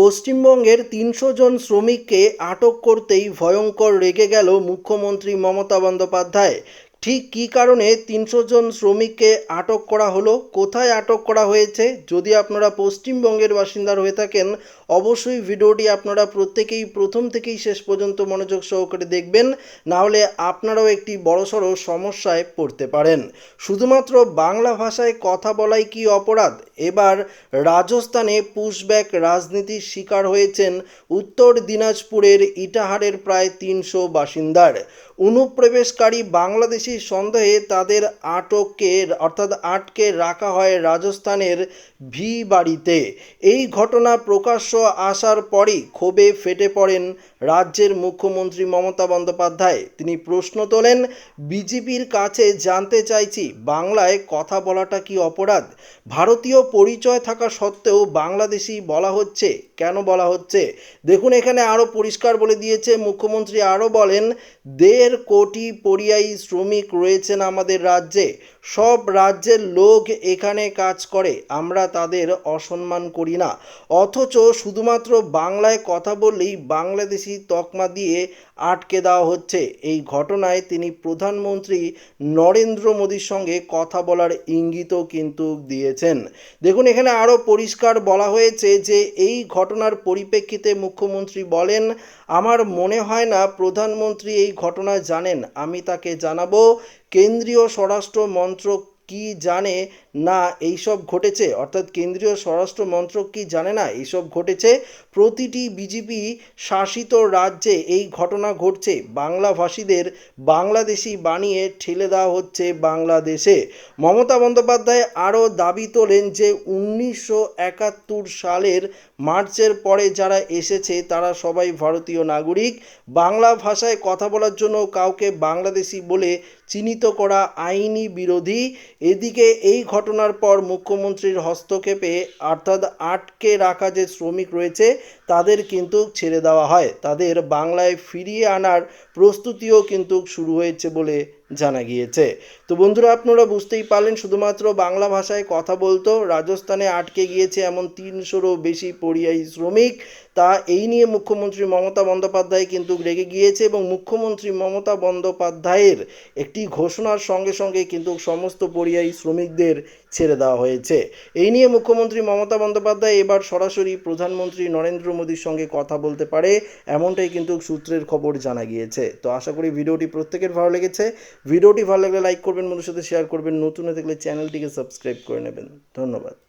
পশ্চিমবঙ্গের তিনশো জন শ্রমিককে আটক করতেই ভয়ঙ্কর রেগে গেল মুখ্যমন্ত্রী মমতা বন্দ্যোপাধ্যায়। ঠিক কী কারণে তিনশো জন শ্রমিককে আটক করা হলো? কোথায় আটক করা হয়েছে? যদি আপনারা পশ্চিমবঙ্গের বাসিন্দার হয়ে থাকেন, অবশ্যই ভিডিওটি আপনারা প্রত্যেকেই প্রথম থেকেই শেষ পর্যন্ত মনোযোগ সহকারে দেখবেন। না হলে আপনারাও একটি বড়সড় সমস্যায় পড়তে পারেন। শুধুমাত্র বাংলা ভাষায় কথা বলাই কি অপরাধ? এবার রাজস্থানে পুশব্যাক রাজনীতির শিকার হয়েছেন উত্তর দিনাজপুরের ইটাহারের প্রায় তিনশো বাসিন্দার। অনুপ্রবেশকারী বাংলাদেশি সন্দেহে তাদের আটককে, অর্থাৎ আটকে রাখা হয় রাজস্থানের ভি বাড়িতে। এই ঘটনা প্রকাশ্য আসার পরই ক্ষোভে ফেটে পড়েন রাজ্যের মুখ্যমন্ত্রী মমতা বন্দ্যোপাধ্যায়। তিনি প্রশ্ন তোলেন, বিজেপির কাছে জানতে চাইছি বাংলায় কথা বলাটা কি অপরাধ? ভারতীয় পরিচয় থাকা সত্ত্বেও বাংলাদেশি বলা হচ্ছে, কেন বলা হচ্ছে? দেখুন, এখানে আরও পরিষ্কার বলে দিয়েছে মুখ্যমন্ত্রী। আরও বলেন, দেড় কোটি পরিযায়ী শ্রমিক রয়েছেন আমাদের রাজ্যে। সব রাজ্যের লোক এখানে কাজ করে, আমরা তাদের অসম্মান করি না। অথচ শুধুমাত্র বাংলায় কথা বললেই বাংলাদেশি তকমা দিয়ে আটকে দেওয়া হচ্ছে। এই ঘটনায় তিনি প্রধানমন্ত্রী নরেন্দ্র মোদীর সঙ্গে কথা বলার ইঙ্গিতও কিন্তু দিয়েছেন। দেখুন, এখানে আরও পরিষ্কার বলা হয়েছে যে এই ঘটনার পরিপ্রেক্ষিতে মুখ্যমন্ত্রী বলেন, আমার মনে হয় না প্রধানমন্ত্রী এই ঘটনা জানেন। আমি তাকে জানাব। কেন্দ্রীয় স্বরাষ্ট্র মন্ত্রক কি জানে না এইসব ঘটেছে? অর্থাৎ কেন্দ্রীয় স্বরাষ্ট্র মন্ত্রক কি জানে না এইসব ঘটেছে? প্রতিটি বিজেপি শাসিত রাজ্যে এই ঘটনা ঘটছে। বাংলাভাষীদের বাংলাদেশি বানিয়ে ঠেলে দেওয়া হচ্ছে বাংলাদেশে। মমতা বন্দ্যোপাধ্যায় আরও দাবি তোলেন যে উনিশশো একাত্তর সালের মার্চের পরে যারা এসেছে তারা সবাই ভারতীয় নাগরিক। বাংলা ভাষায় কথা বলার জন্য কাউকে বাংলাদেশি বলে চিহ্নিত করা আইনি বিরোধী। এদিকে এই ঘটনার পর মুখ্যমন্ত্রীর হস্তক্ষেপে অর্থাৎ আটকে রাখা যে শ্রমিক রয়েছে, তাদের কিন্তু ছেড়ে দেওয়া হয়। তাদের বাংলায় ফিরিয়ে আনার প্রস্তুতিও কিন্তু শুরু হয়েছে বলে জানা গিয়েছে। তো বন্ধুরা, আপনারা বুঝতেই পারলেন, শুধুমাত্র বাংলা ভাষায় কথা বলতো, রাজস্থানে আটকে গিয়েছে এমন তিনশোরও বেশি পরিযায়ী শ্রমিক। তা এই নিয়ে মুখ্যমন্ত্রী মমতা বন্দ্যোপাধ্যায় কিন্তু রেগে গিয়েছে এবং মুখ্যমন্ত্রী মমতা বন্দ্যোপাধ্যায়ের একটি ঘোষণার সঙ্গে সঙ্গে কিন্তু সমস্ত পরিযায়ী শ্রমিকদের ছেড়ে দেওয়া হয়েছে। এই নিয়ে মুখ্যমন্ত্রী মমতা বন্দ্যোপাধ্যায় এবার সরাসরি প্রধানমন্ত্রী নরেন্দ্র মোদীর সঙ্গে কথা বলতে পারে, এমনটাই কিন্তু সূত্রের খবর জানা গিয়েছে। তো আশা করি ভিডিওটি প্রত্যেকের ভালো লেগেছে। ভিডিওটি ভালো লাগলে লাইক করবেন বন্ধুর সাথে শেয়ার করবেন। নতুন হয়ে থাকলে চ্যানেলটিকে সাবস্ক্রাইব করে নেবেন। ধন্যবাদ।